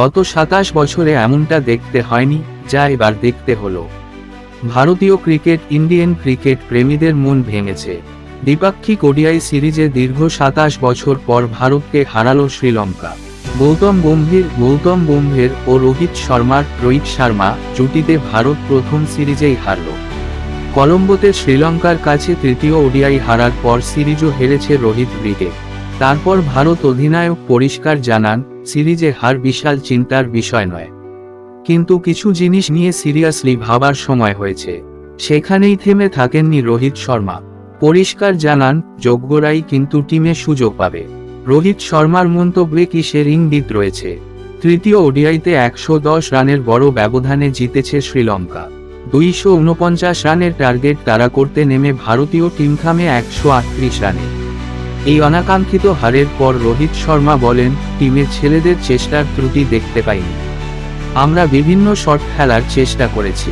গত সাতাশ বছরে এমনটা দেখতে হয়নি, যা এবার দেখতে হলো। ভারতীয় ক্রিকেট, ইন্ডিয়ান ক্রিকেট প্রেমীদের মন ভেঙেছে। দ্বিপাক্ষিক ওডিআই সিরিজে দীর্ঘ সাতাশ বছর পর ভারতকে হারালো শ্রীলঙ্কা। গৌতম গম্ভীর গৌতম গম্ভীর ও রোহিত শর্মার, রোহিত শর্মা জুটিতে ভারত প্রথম সিরিজেই হারল। কলম্বোতে শ্রীলঙ্কার কাছে তৃতীয় ওডিআই হারার পর সিরিজও হেরেছে রোহিত ব্রিগেড। তারপর ভারত অধিনায়ক পরিষ্কার জানান, সিরিজে হার বিশাল চিন্তার বিষয় নয়। কিন্তু কিছু জিনিস নিয়ে সিরিয়াসলি ভাবার সময় হয়েছে। সেখানেই থেমে থাকেননি রোহিত শর্মা। পরিষ্কার জানান, যোগ্যরাই কিন্তু টিমে সুযোগ পাবে। রোহিত শর্মার মন্তব্যে কিসের ইঙ্গিত রয়েছে? তৃতীয় ওডিআইতে একশো দশ রানের বড় ব্যবধানে জিতেছে শ্রীলঙ্কা। দুইশো উনপঞ্চাশ রানের টার্গেট তারা করতে নেমে ভারতীয় টিম থামে একশো আটত্রিশ রানে। এই অনাকাঙ্ক্ষিত হারের পর রোহিত শর্মা বলেন টিমের ছেলেদের চেষ্টার ত্রুটি দেখতে পাইনি। আমরা বিভিন্ন শট খেলার চেষ্টা করেছি।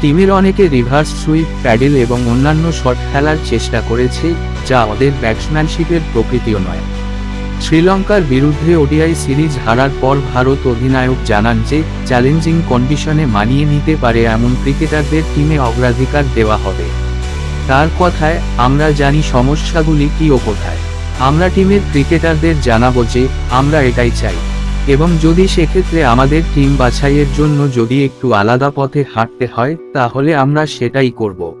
টিমের অনেকে রিভার্স সুইপ, প্যাডেল এবং অন্যান্য শট খেলার চেষ্টা করেছে, যা ওদের ব্যাটসম্যানশিপের প্রকৃতিও নয়। শ্রীলঙ্কার বিরুদ্ধে ওডিআই সিরিজ হারার পর ভারত অধিনায়ক জানান যে, চ্যালেঞ্জিং কন্ডিশনে মানিয়ে নিতে পারে এমন ক্রিকেটারদের টিমে অগ্রাধিকার দেওয়া হবে। তার কথায়, আমরা জানি সমস্যাগুলি কি ও কোথায়। আমরা টিমের ক্রিকেটারদের জানাব যে, আমরা এটাই চাই। এবং যদি সেক্ষেত্রে আমাদের টিম বাছাইয়ের জন্য যদি একটু আলাদা পথে হাঁটতে হয়, তাহলে আমরা সেটাই করব।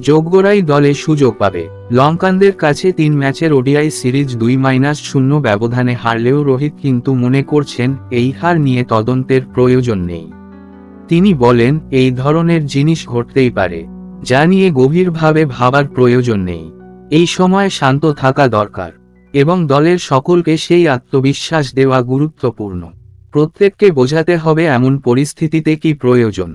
যোগ্যরাই দলে সুযোগ পাবে। লঙ্কানদের কাছে তিন ম্যাচের ওডিআই সিরিজ দুই মাইনাস শূন্য ব্যবধানে হারলেও রোহিত কিন্তু মনে করছেন, এই হার নিয়ে তদন্তের প্রয়োজন নেই। তিনি বলেন, এই ধরনের জিনিস ঘটতেই পারে। যা নিয়ে গভীরভাবে ভাবার প্রয়োজন নেই। এই সময় শান্ত থাকা দরকার, এবং দলের সকলকে সেই আত্মবিশ্বাস দেওয়া গুরুত্বপূর্ণ। প্রত্যেককে বোঝাতে হবে এমন পরিস্থিতিতে কি প্রয়োজন।